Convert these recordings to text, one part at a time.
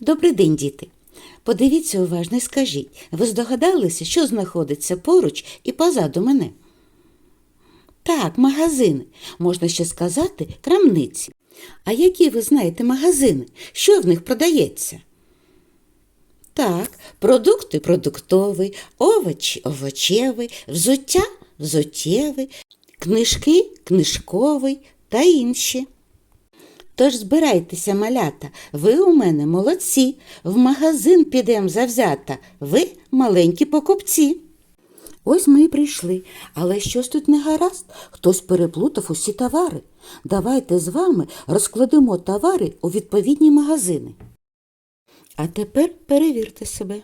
Добрий день, діти. Подивіться уважно і скажіть, ви здогадалися, що знаходиться поруч і позаду мене? Так, магазини. Можна ще сказати крамниці. А які ви знаєте магазини? Що в них продається? Так, продукти продуктовий, овочі овочевий, взуття взуттєвий, книжки книжковий та інші. Тож збирайтеся, малята, ви у мене молодці, в магазин підем завзята, ви маленькі покупці. Ось ми і прийшли, але щось тут не гаразд, хтось переплутав усі товари. Давайте з вами розкладемо товари у відповідні магазини. А тепер перевірте себе.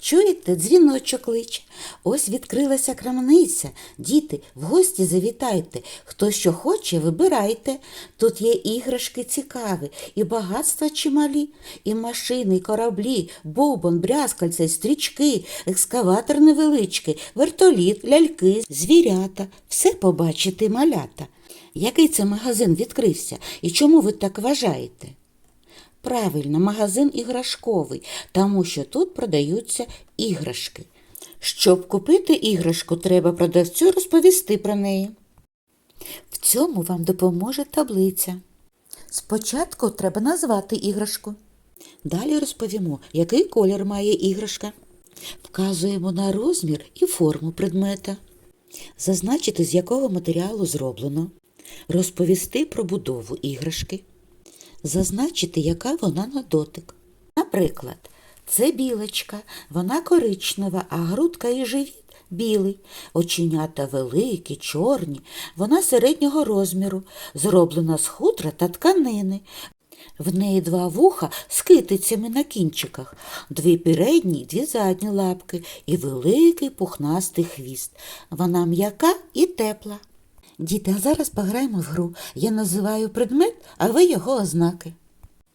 Чуєте, дзвіночок кличе. Ось відкрилася крамниця. Діти, в гості завітайте. Хто що хоче, вибирайте. Тут є іграшки цікаві, і багатства чималі, і машини, і кораблі, бубон, брязкальця, стрічки, екскаватор невеличкий, вертоліт, ляльки, звірята. Все побачити малята. Який це магазин відкрився і чому ви так вважаєте? Правильно, магазин іграшковий, тому що тут продаються іграшки. Щоб купити іграшку, треба продавцю розповісти про неї. В цьому вам допоможе таблиця. Спочатку треба назвати іграшку. Далі розповімо, який колір має іграшка. Вказуємо на розмір і форму предмета. Зазначити, з якого матеріалу зроблено. Розповісти про будову іграшки зазначити, яка вона на дотик. Наприклад, це білочка, вона коричнева, а грудка і живіт білий, оченята великі, чорні, вона середнього розміру, зроблена з хутра та тканини. В неї два вуха з китицями на кінчиках, дві передні, дві задні лапки і великий пухнастий хвіст. Вона м'яка і тепла. Діти, а зараз пограємо в гру. Я називаю предмет, а ви його ознаки.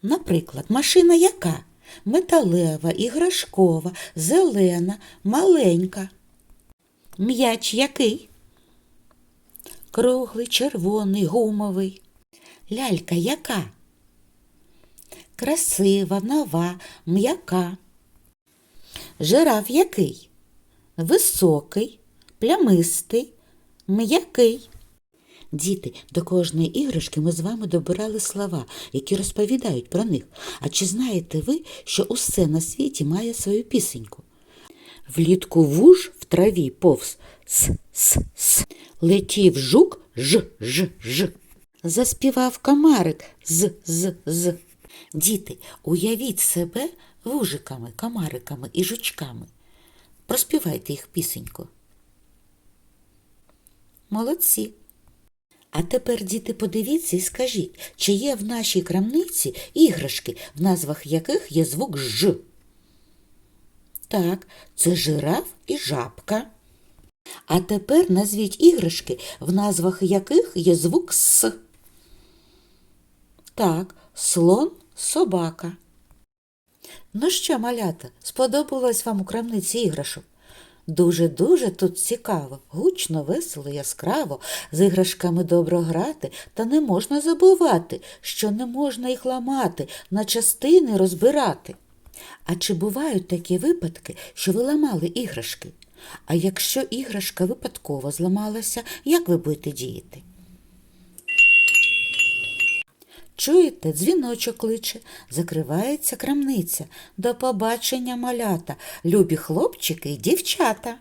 Наприклад, машина яка? Металева, іграшкова, зелена, маленька. М'яч який? Круглий, червоний, гумовий. Лялька яка? Красива, нова, м'яка. Жираф який? Високий, плямистий, м'який. Діти, до кожної іграшки ми з вами добирали слова, які розповідають про них. А чи знаєте ви, що усе на світі має свою пісеньку? Влітку вуж в траві повз с-с-с. Летів жук ж-ж-ж. Заспівав комарик з-з-з. Діти, уявіть себе вужиками, комариками і жучками. Проспівайте їх пісеньку. Молодці. А тепер, діти, подивіться і скажіть, чи є в нашій крамниці іграшки, в назвах яких є звук Ж? Так, це жираф і жабка. А тепер назвіть іграшки, в назвах яких є звук С. Так, слон, собака. Ну що, малята, сподобалось вам у крамниці іграшок? Дуже-дуже тут цікаво, гучно, весело, яскраво, з іграшками добро грати, та не можна забувати, що не можна їх ламати, на частини розбирати. А чи бувають такі випадки, що ви ламали іграшки? А якщо іграшка випадково зламалася, як ви будете діяти? Чуєте, дзвіночок кличе, закривається крамниця. До побачення малята, любі хлопчики й дівчата.